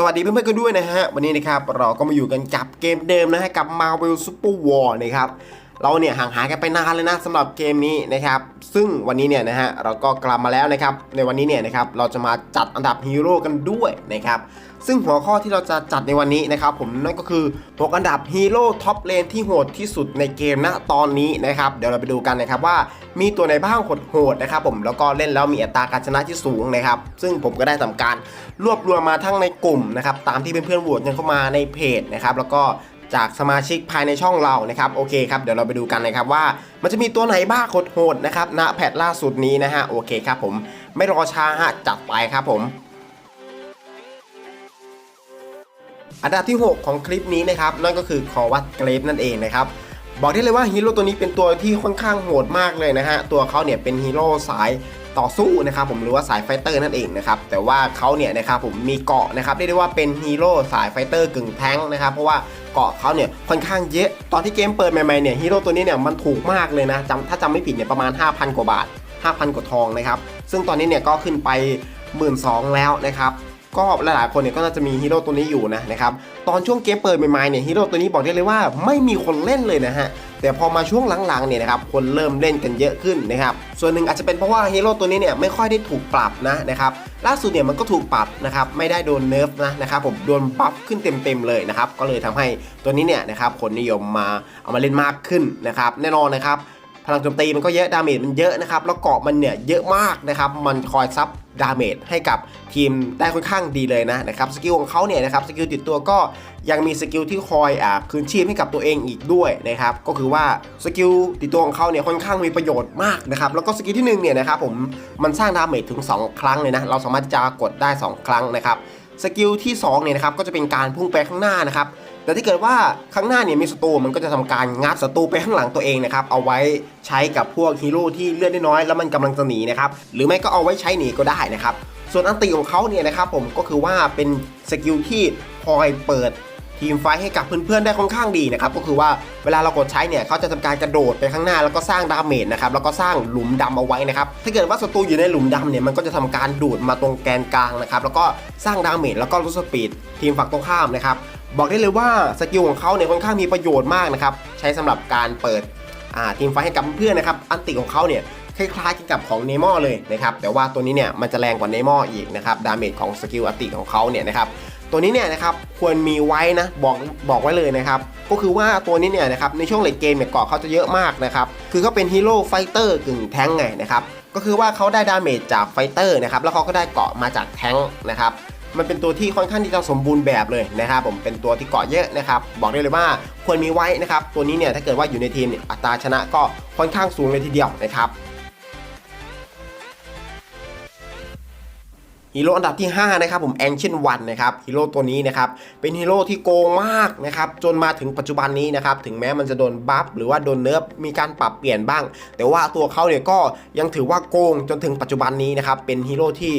สวัสดีเพื่อนๆกันด้วยนะฮะ วันนี้นะครับเราก็มาอยู่กันกับเกมเดิมนะฮะกับ Marvel Super War นะครับ เราเนี่ยห่างหายกันไปนานเลยนะสำหรับเกมนี้นะครับซึ่งวันนี้เนี่ยนะฮะเราก็กลับมาแล้วนะครับในวันนี้เนี่ยนะครับเราจะมาจัดอันดับฮีโร่กันด้วยนะครับซึ่งหัวข้อที่เราจะจัดในวันนี้นะครับผมนั่นก็คือ6อันดับฮีโร่ท็อปเลนที่โหดที่สุดในเกมณตอนนี้นะครับเดี๋ยวเราไปดูกันนะครับว่ามีตัวไหนบ้างโหดๆนะครับผมแล้วก็เล่นแล้วมีอัตราการชนะที่สูงนะครับซึ่งผมก็ได้ทำการรวบรวมมาทั้งในกลุ่มนะครับตามที่เพื่อนๆโหวตกันเข้ามาในเพจนะครับแล้วก็ จากสมาชิกภายในช่องเรานะครับโอเคครับเดี๋ยวเราไปดูกันนะครับว่า มันจะมีตัวไหนบ้างโหดๆนะครับณแพทล่าสุดนี้นะฮะโอเคครับผมไม่รอช้าฮะจัดไปครับผมอันดับที่ 6 ของคลิปนี้นะครับนั่นก็คือคอวัตเกรฟนั่นเองนะครับบอกได้เลยว่าฮีโร่ตัวนี้เป็นตัวที่ค่อนข้างโหดมากเลยนะฮะตัวเขาเนี่ยเป็นฮีโร่สาย ต่อสู้นะครับผมหรือว่าสายไฟเตอร์นั่นเองนะครับแต่ว่าเขาเนี่ยนะครับผมมีเกาะนะครับเรียกได้ว่าเป็นฮีโร่สายไฟเตอร์กึ่งแท้งนะครับเพราะว่าเกาะเขาเนี่ยค่อนข้างเยอะตอนที่เกมเปิดใหม่ๆเนี่ยฮีโร่ตัวนี้เนี่ยมันถูกมากเลยนะจำถ้าจำไม่ผิดเนี่ยประมาณ 5,000 กว่าบาท 5,000 กว่าทองนะครับซึ่งตอนนี้เนี่ยก็ขึ้นไป 1 2ื่นแล้วนะครับก็หลายๆคนเนี่ยก็น่าจะมีฮีโร่ตัวนี้อยู่นะนะครับตอนช่วงเกมเปิดใหม่ๆเนี่ยฮีโร่ตัวนี้บอกได้เลยว่าไม่มีคนเล่นเลยนะฮะ แต่พอมาช่วงหลังๆเนี่ยนะครับคนเริ่มเล่นกันเยอะขึ้นนะครับส่วนหนึ่งอาจจะเป็นเพราะว่าฮีโร่ตัวนี้เนี่ยไม่ค่อยได้ถูกปรับนะนะครับล่าสุดเนี่ยมันก็ถูกปรับนะครับไม่ได้โดนเนิร์ฟนะนะครับผมโดนบัฟขึ้นเต็มๆเลยนะครับก็เลยทำให้ตัวนี้เนี่ยนะครับคนนิยมมาเอามาเล่นมากขึ้นนะครับแน่นอนนะครับ พลังโจมตีมันก็เยอะดาเมจมันเยอะนะครับแล้วเกาะมันเนี่ยเยอะมากนะครับมันคอยซับดาเมจให้กับทีมได้ค่อนข้างดีเลยนะนะครับสกิลของเขาเนี่ยนะครับสกิลติดตัวก็ยังมีสกิลที่คอยอ่าคืนชีพให้กับตัวเองอีกด้วยนะครับก็คือว่าสกิลติดตัวของเขาเนี่ยค่อนข้างมีประโยชน์มากนะครับแล้วก็สกิลที่หนึ่งเนี่ยนะครับผมมันสร้างดาเมจถึง 2 ครั้งเลยนะเราสามารถจะกดได้ 2 ครั้งนะครับสกิลที่2เนี่ยนะครับก็จะเป็นการพุ่งไปข้างหน้านะครับ แต่ถ้าเกิดว่าข้างหน้าเนี่ยมีศัตรูมันก็จะทำการงัดศัตรูไปข้างหลังตัวเองนะครับเอาไว้ใช้กับพวกฮีโร่ที่เลือดได้น้อยแล้วมันกำลังจะหนีนะครับหรือไม่ก็เอาไว้ใช้หนีก็ได้นะครับส่วนอันติของเขาเนี่ยนะครับผมก็คือว่าเป็นสกิลที่คอยเปิดทีมไฟให้กับเพื่อนๆได้ค่อนข้างดีนะครับก็คือว่าเวลาเรากดใช้เนี่ยเขาจะทำการกระโดดไปข้างหน้าแล้วก็สร้างดาเมจนะครับแล้วก็สร้างหลุมดำเอาไว้นะครับถ้าเกิดว่าศัตรูอยู่ในหลุมดำเนี่ยมันก็จะทำการดูดมาตรงแกนกลางนะครับแล้วก็สร้างดาเมจแล้วก็ลดสปีดทีมฝั่งตรงข้ามนะครับ บอกได้เลยว่าสกิลของเขาเนี่ยค่อนข้างมีประโยชน์มากนะครับ ใช้สำหรับการเปิดทีมไฟให้กับเพื่อนนะครับ อันติของเขาเนี่ยคล้ายๆกับของเนมอเลยนะครับ แต่ว่าตัวนี้เนี่ยมันจะแรงกว่าเนมออีกนะครับ ดาเมจของสกิลอันติของเขาเนี่ยนะครับ ตัวนี้เนี่ยนะครับควรมีไว้นะบอกบอกไว้เลยนะครับ ก็คือว่าตัวนี้เนี่ยนะครับในช่วงเลดเกมเนี่ยเกาะเขาจะเยอะมากนะครับ คือเขาเป็นฮีโร่ไฟเตอร์กึ่งแท้งไงนะครับ ก็คือว่าเขาได้ดาเมจจากไฟเตอร์นะครับ แล้วเขาก็ได้เกาะมาจากแท้งนะครับ มันเป็นตัวที่ค่อนข้างที่จะสมบูรณ์แบบเลยนะครับผมเป็นตัวที่เกาะเยอะนะครับบอกได้เลยว่าควรมีไว้นะครับตัวนี้เนี่ยถ้าเกิดว่าอยู่ในทีมเนี่ยอัตราชนะก็ค่อนข้างสูงเลยทีเดียวนะครับ ฮีโร่อันดับที่ 5 นะครับผมแองเชนวันนะครับฮีโร่ตัวนี้นะครับเป็นฮีโร่ที่โกงมากนะครับจนมาถึงปัจจุบันนี้นะครับถึงแม้มันจะโดนบัฟหรือว่าโดนเนิร์ฟมีการปรับเปลี่ยนบ้าง แต่ว่าตัวเขาเนี่ยก็ยังถือว่าโกงจนถึงปัจจุบันนี้นะครับเป็นฮีโร่ที่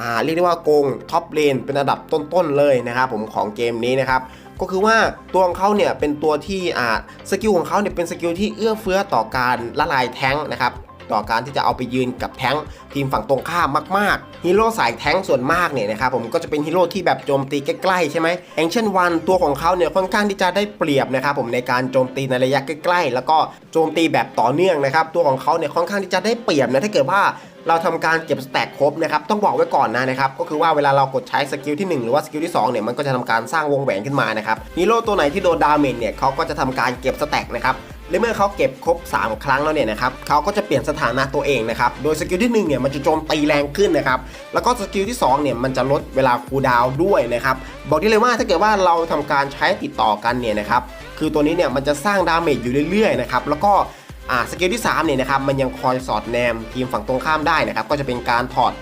อ่าเรียกได้ว่าโกงท็อปเลนเป็นอันดับต้นๆเลยนะครับผมของเกมนี้นะครับก็คือว่าตัวของเขาเนี่ยเป็นตัวที่อ่าสกิลของเขาเนี่ยเป็นสกิลที่เอื้อเฟื้อต่อการละลายแท้งนะครับ ต่อการที่จะเอาไปยืนกับแท้งทีมฝั่งตรงข้ามมากๆฮีโร่สายแท้งส่วนมากเนี่ยนะครับผมก็จะเป็นฮีโร่ที่แบบโจมตีใกล้ๆใช่ไหมแองเชนวันตัวของเขาเนี่ยค่อนข้างที่จะได้เปรียบนะครับผมในการโจมตีในระยะใกล้ ๆ แล้วก็โจมตีแบบต่อเนื่องนะครับตัวของเขาเนี่ยค่อนข้างที่จะได้เปรียบนะถ้าเกิดว่าเราทำการเก็บสแต็กครบนะครับต้องบอกไว้ก่อนนะนะครับก็คือว่าเวลาเรากดใช้สกิลที่ 1 หรือว่าสกิลที่2เนี่ยมันก็จะทำการสร้างวงแหวนขึ้นมานะครับฮีโร่ตัวไหนที่โดนดาเมจเนี่ยเขาก็จะทำการเก็บสแต็กนะครับ และเมื่อเขาเก็บครบ 3 ครั้งแล้วเนี่ยนะครับเขาก็จะเปลี่ยนสถานะตัวเองนะครับ โดยสกิลที่1เนี่ยมันจะโจมตีแรงขึ้นนะครับ แล้วก็สกิลที่2เนี่ยมันจะลดเวลาคูลดาวด้วยนะครับ บอกได้เลยว่าถ้าเกิดว่าเราทำการใช้ติดต่อกันเนี่ยนะครับ คือตัวนี้เนี่ยมันจะสร้างดาเมจอยู่เรื่อยๆนะครับ แล้วก็อ่าสกิลที่3เนี่ยนะครับมันยังคอยสอดแนมทีมฝั่งตรงข้ามได้นะครับ ก็จะเป็นการถอด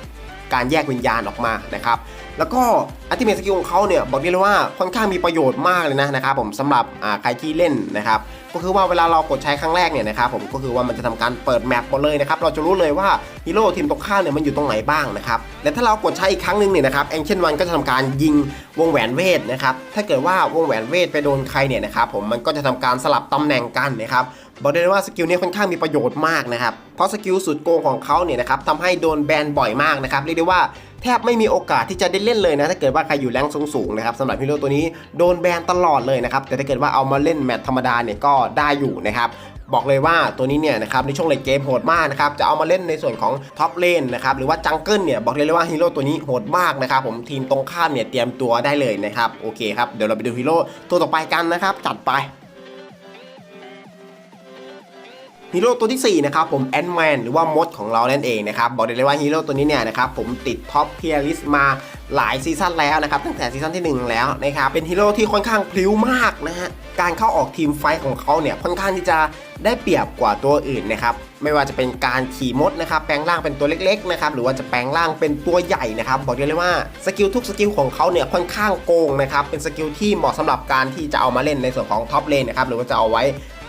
การแยกวิญญาณออกมานะครับ แล้วก็อัติเมทสกิลของเขาเนี่ยบอกได้เลยว่าค่อนข้างมีประโยชน์มากเลยนะนะครับผมสำหรับใครที่เล่นนะครับก็คือว่าเวลาเรากดใช้ครั้งแรกเนี่ยนะครับผมก็คือว่ามันจะทำการเปิดแมปหมดเลยนะครับเราจะรู้เลยว่าฮีโร่ทีมตรงข้ามเนี่ยมันอยู่ตรงไหนบ้างนะครับและถ้าเรากดใช้อีกครั้งหนึ่งเนี่ยนะครับแองเชนวันก็จะทำการยิงวงแหวนเวทนะครับถ้าเกิดว่าวงแหวนเวทไปโดนใครเนี่ยนะครับผมมันก็จะทำการสลับตำแหน่งกันนะครับบอกได้เลยว่าสกิลนี้ค่อนข้างมีประโยชน์มากนะครับ เพราะสกิลสุดโกงของเขาเนี่ยนะครับทำให้โดนแบนบ่อยมากนะครับเรียกได้ว่าแทบไม่มีโอกาสที่จะได้เล่นเลยนะ ถ้าเกิดว่าใครอยู่แรงสูงๆนะครับสำหรับฮีโร่ตัวนี้โดนแบนตลอดเลยนะครับแต่ถ้าเกิดว่าเอามาเล่นแมตช์ธรรมดาเนี่ยก็ได้อยู่นะครับบอกเลยว่าตัวนี้เนี่ยนะครับในช่วงเลนเกมโหดมากนะครับจะเอามาเล่นในส่วนของท็อปเลนนะครับหรือว่าจังเกิลเนี่ยบอกเลยว่าฮีโร่ตัวนี้โหดมากนะครับผมทีมตรงข้ามเนี่ยเตรียมตัวได้เลยนะครับโอเคครับเดี๋ยวเราไปดูฮีโร่ตัวต่อไปกันนะครับจัดไป ฮีโร่ตัวที่4นะครับผมแอนด์แมนหรือว่ามดของเรานั่นเองนะครับบอกได้เลยว่าฮีโร่ตัวนี้เนี่ยนะครับผมติดท็อปเทียริสมาหลายซีซั่นแล้วนะครับตั้งแต่ซีซั่นที่ 1 แล้วนะครับเป็นฮีโร่ที่ค่อนข้างพลิ้วมากนะฮะการเข้าออกทีมไฟของเขาเนี่ยค่อนข้างที่จะได้เปรียบกว่าตัวอื่นนะครับไม่ว่าจะเป็นการขี่มดนะครับแปลงร่างเป็นตัวเล็กๆนะครับหรือว่าจะแปลงร่างเป็นตัวใหญ่นะครับบอกได้เลยว่าสกิลทุกสกิลของเขาเนี่ยค่อนข้างโกงนะครับเป็นสกิลที่เหมาะสำหรับการที่จะเอามาเล่นในส่วนของท็อปเลนนะครับหรือว่าจะเอาไว้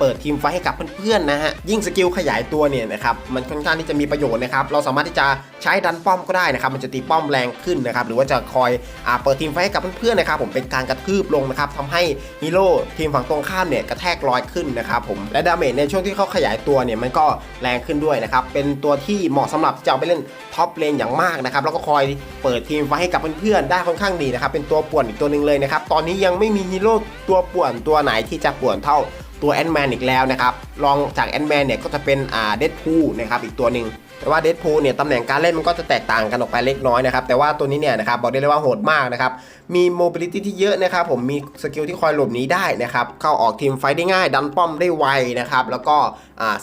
เปิดทีมไฟให้กับเพื่อนๆนะฮะยิ่งสกิลขยายตัวเนี่ยนะครับมันค่อนข้างที่จะมีประโยชน์นะครับเราสามารถที่จะใช้ดันป้อมก็ได้นะครับมันจะตีป้อมแรงขึ้นนะครับหรือว่าจะคอยอ่าเปิดทีมไฟให้กับเพื่อนๆนะครับผมเป็นการกระทืบลงนะครับทำให้ฮีโร่ทีมฝั่งตรงข้ามเนี่ยกระแทกลอยขึ้นนะครับผมและดาเมจในช่วงที่เขาขยายตัวเนี่ยมันก็แรงขึ้นด้วยนะครับเป็นตัวที่เหมาะสำหรับจะเอาไปเล่นท็อปเลนอย่างมากนะครับแล้วก็คอยเปิดทีมไฟให้กับเพื่อนๆได้ค่อนข้างดีนะครับเป็นตัวป่วนอีกตัวหนึ่งเลยนะครับตอนนี้ยังไม่มีฮีโร่ตัวป่วนตัวไหนที่จะป่วนเท่า ตัวแอนแมนอีกแล้วนะครับรองจากแอนแมนเนี่ยก็จะเป็นอ่าเดดพูนะครับอีกตัวหนึ่งแต่ว่าเดดพูเนี่ยตำแหน่งการเล่นมันก็จะแตกต่างกันออกไปเล็กน้อยนะครับแต่ว่าตัวนี้เนี่ยนะครับบอกได้เลยว่าโหดมากนะครับมีโมบิลิตี้ที่เยอะนะครับผมมีสกิลที่คอยหลบหนีได้นะครับเข้าออกทีมไฟท์ได้ง่าย ดันป้อมได้ไวนะครับแล้วก็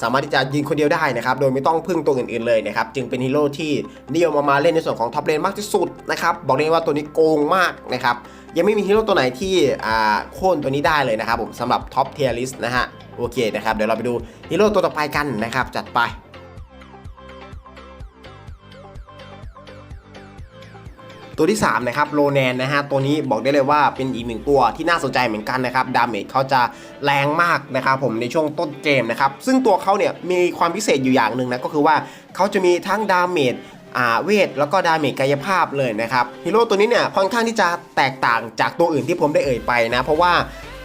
สามารถที่จะยิงคนเดียวได้นะครับโดยไม่ต้องพึ่งตัวอื่นๆเลยนะครับจึงเป็นฮีโร่ที่นิยมเอามาเล่นในส่วนของท็อปเลนมากที่สุดนะครับบอกได้เลยว่าตัวนี้โกงมากนะครับ ยังไม่มีฮีโร่ตัวไหนที่อ่าโค่นตัวนี้ได้เลยนะครับผมสำหรับท็อปเทียร์ลิสต์นะฮะโอเคนะครับเดี๋ยวเราไปดูฮีโร่ตัวต่อไปกันนะครับจัดไปตัวที่3นะครับโลแนนนะฮะตัวนี้บอกได้เลยว่าเป็นอีกหนึ่งตัวที่น่าสนใจเหมือนกันนะครับดาเมจเขาจะแรงมากนะครับผมในช่วงต้นเกมนะครับซึ่งตัวเขาเนี่ยมีความพิเศษอยู่อย่างหนึ่งนะก็คือว่าเขาจะมีทั้งดาเมจ เวทแล้วก็ดาเมจกายภาพเลยนะครับฮีโร่ตัวนี้เนี่ยค่อนข้างที่จะแตกต่างจากตัวอื่นที่ผมได้เอ่ยไปนะเพราะว่า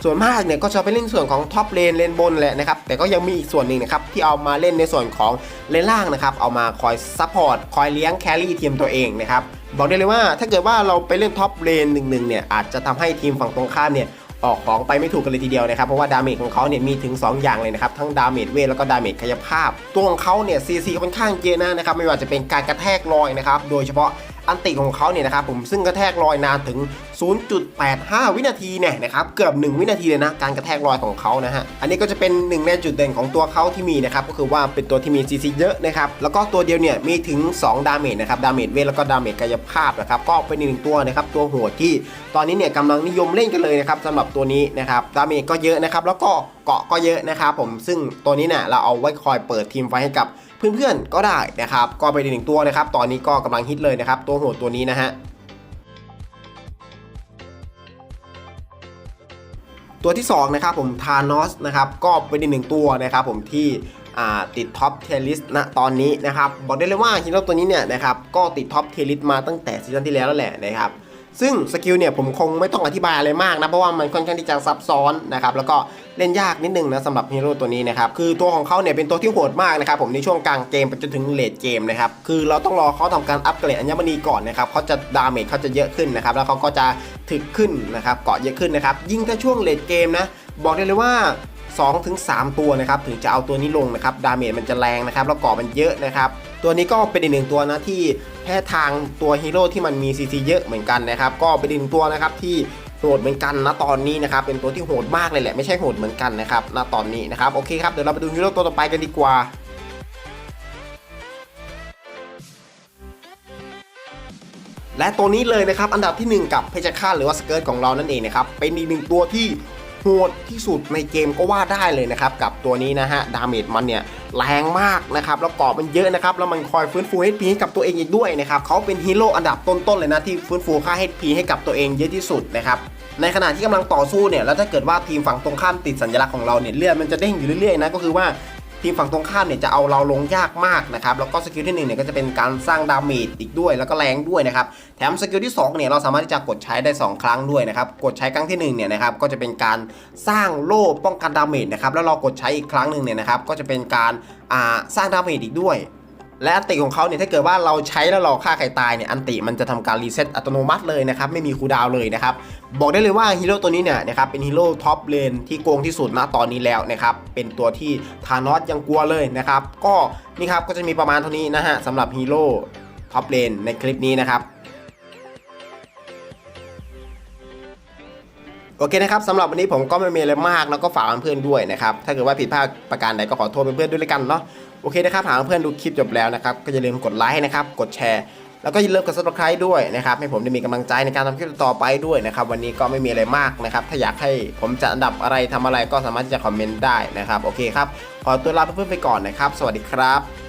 ส่วนมากเนี่ยก็จะไปเล่นส่วนของท็อปเลนเลนบนแหละนะครับแต่ก็ยังมีอีกส่วนหนึ่งนะครับที่เอามาเล่นในส่วนของเลนล่างนะครับเอามาคอยซัพพอร์ตคอยเลี้ยงแครี่ทีมตัวเองนะครับบอกได้เลยว่าถ้าเกิดว่าเราไปเล่นท็อปเลนหนึ่งๆเนี่ยอาจจะทำให้ทีมฝั่งตรงข้ามเนี่ย ออกของไปไม่ถูกกันเลยทีเดียวนะครับเพราะว่าดาเมจของเขาเนี่ยมีถึง 2 อย่างเลยนะครับทั้งดาเมจเวทแล้วก็ดาเมจกายภาพ ตัวของเขาเนี่ยซีซีค่อนข้างเยอะนะนะครับไม่ว่าจะเป็นการกระแทกลอยนะครับโดยเฉพาะอันติของเขาเนี่ยนะครับผมซึ่งกระแทกลอยนานถึง0.85 วินาทีเนี่ยนะครับเกือบ 1 วินาทีเลยนะการกระแทกลอยของเขานะฮะอันนี้ก็จะเป็นหนึ่งในจุดเด่นของตัวเขาที่มีนะครับก็คือว่าเป็นตัวที่มีซีซีเยอะนะครับแล้วก็ตัวเดียวเนี่ยมีถึง 2 ดาเมจนะครับดาเมจเวทแล้วก็ดาเมจกายภาพนะครับก็เป็นอีกหนึ่งตัวนะครับตัวโหดที่ตอนนี้เนี่ยกำลังนิยมเล่นกันเลยนะครับสำหรับตัวนี้นะครับดาเมจก็เยอะนะครับแล้วก็เกาะก็เยอะนะครับผมซึ่งตัวนี้เนี่ยเราเอาไว้คอยเปิดทีมไฟให้กับเพื่อนๆก็ได้นะครับก็ไปนอีกหนึ่งตัวนะครับตอนนี้ก็กำลังฮิตเลยนะครับตัวโหดตัวนี้นะฮะ ตัวที่2นะครับผมทานอสนะครับก็เป็นอีกหนึ่งตัวนะครับผมที่ติดท็อปเทลิสณตอนนี้นะครับบอกได้เลยว่าฮีโร่ตัวนี้เนี่ยนะครับก็ติดท็อปเทลิสมาตั้งแต่ซีซั่นที่แล้วแล้วแหละนะครับ ซึ่งสกิลเนี่ยผมคงไม่ต้องอธิบายอะไรมากนะ เพราะว่ามันค่อนข้างที่จะซับซ้อนนะครับ แล้วก็เล่นยากนิดนึงนะสำหรับฮีโร่ตัวนี้นะครับ คือตัวของเขาเนี่ยเป็นตัวที่โหดมากนะครับ ผมในช่วงกลางเกมไปจนถึงเลดเกมนะครับ คือเราต้องรอเขาทำการอัปเกรดอัญมณีก่อนนะครับเขาจะดาเมจเขาจะเยอะขึ้นนะครับ แล้วเขาก็จะถึกขึ้นนะครับเกาะเยอะขึ้นนะครับ ยิ่งถ้าช่วงเลดเกมนะบอกได้เลยว่า2-3ถึง3ตัวนะครับถึงจะเอาตัวนี้ลงนะครับดาเมจมันจะแรงนะครับแล้วเกาะมันเยอะนะครับ ตัวนี้ก็เป็นอีกหนึ่งตัวนะที่แพ้ทางตัวฮีโร่ที่มันมีซีซีเยอะเหมือนกันนะครับ ก็เป็นอีกหนึ่งตัวนะครับที่โหดเหมือนกันนะตอนนี้นะครับ เป็นตัวที่โหดมากเลยแหละไม่ใช่โหดเหมือนกันนะครับณตอนนี้นะครับโอเคครับเดี๋ยวเราไปดูฮีโร่ตัวต่อไปกันดีกว่าและตัวนี้เลยนะครับอันดับทีหนึ่1 กับเพชรฆาตหรือว่าสเกิร์ตของเรานั่นเองนะครับเป็นอีกหนึ่งตัวที่ หดที่สุดในเกมก็ว่าได้เลยนะครับ กับตัวนี้นะฮะ ดาเมจมันเนี่ยแรงมากนะครับ แล้วกรอบมันเยอะนะครับ แล้วมันคอยฟื้นฟู HP ให้กับตัวเองอีกด้วยนะครับเขาเป็นฮีโร่อันดับต้นๆเลยนะที่ฟื้นฟูค่า HP ให้กับตัวเองเยอะที่สุดนะครับในขณะที่กำลังต่อสู้เนี่ยแล้วถ้าเกิดว่าทีมฝั่งตรงข้ามติดสัญลักษณ์ของเราเนี่ยเลือดมันจะเด้งอยู่เรื่อยๆนะก็คือว่า ทีมฝั่งตรงข้ามเนี่ยจะเอาเราลงยากมากนะครับแล้วก็สกิลที่หนึ่งเนี่ยก็จะเป็นการสร้างดาเมจอีกด้วย แล้วก็แรงด้วยนะครับแถมสกิลที่สองเนี่ยเราสามารถที่จะกดใช้ได้สองครั้งด้วยนะครับกดใช้ครั้งที่หนึ่งเนี่ยนะครับก็จะเป็นการสร้างโล่ป้องกันดาเมจนะครับแล้วเรากดใช้อีกครั้งหนึ่งเนี่ยนะครับก็จะเป็นการสร้างดาเมจอีกด้วย และอันติของเขาเนี่ยถ้าเกิดว่าเราใช้แล้วเราฆ่าใครตายเนี่ยอันติมันจะทำการรีเซ็ตอัตโนมัติเลยนะครับไม่มีคูดาวเลยนะครับบอกได้เลยว่าฮีโร่ตัวนี้เนี่ยนะครับเป็นฮีโร่ท็อปเลนที่โกงที่สุดณตอนนี้แล้วนะครับเป็นตัวที่ทานอสยังกลัวเลยนะครับก็นี่ครับก็จะมีประมาณเท่านี้นะฮะสำหรับฮีโร่ท็อปเลนในคลิปนี้นะครับ โอเคนะครับสำหรับวันนี้ผมก็ไม่มีอะไรมากแล้วก็ฝากเพื่อนๆด้วยนะครับถ้าเกิดว่าผิดพลาดประการใดก็ขอโทษเพื่อนๆด้วยล้วกันเนาะโอเคนะครับหากเพื่อนๆดูคลิปจบแล้วนะครับก็อย่าลืมกดไลค์นะครับกดแชร์แล้วก็อย่าลืมกด subscribe ด้วยนะครับให้ผมได้มีกำลังใจในการทำคลิปต่อไปด้วยนะครับวันนี้ก็ไม่มีอะไรมากนะครับถ้าอยากให้ผมจะอันดับอะไรทำอะไรก็สามารถที่จะคอมเมนต์ได้นะครับโอเคครับขอตัวลาเพื่อนๆไปก่อนนะครับ สวัสดีครับ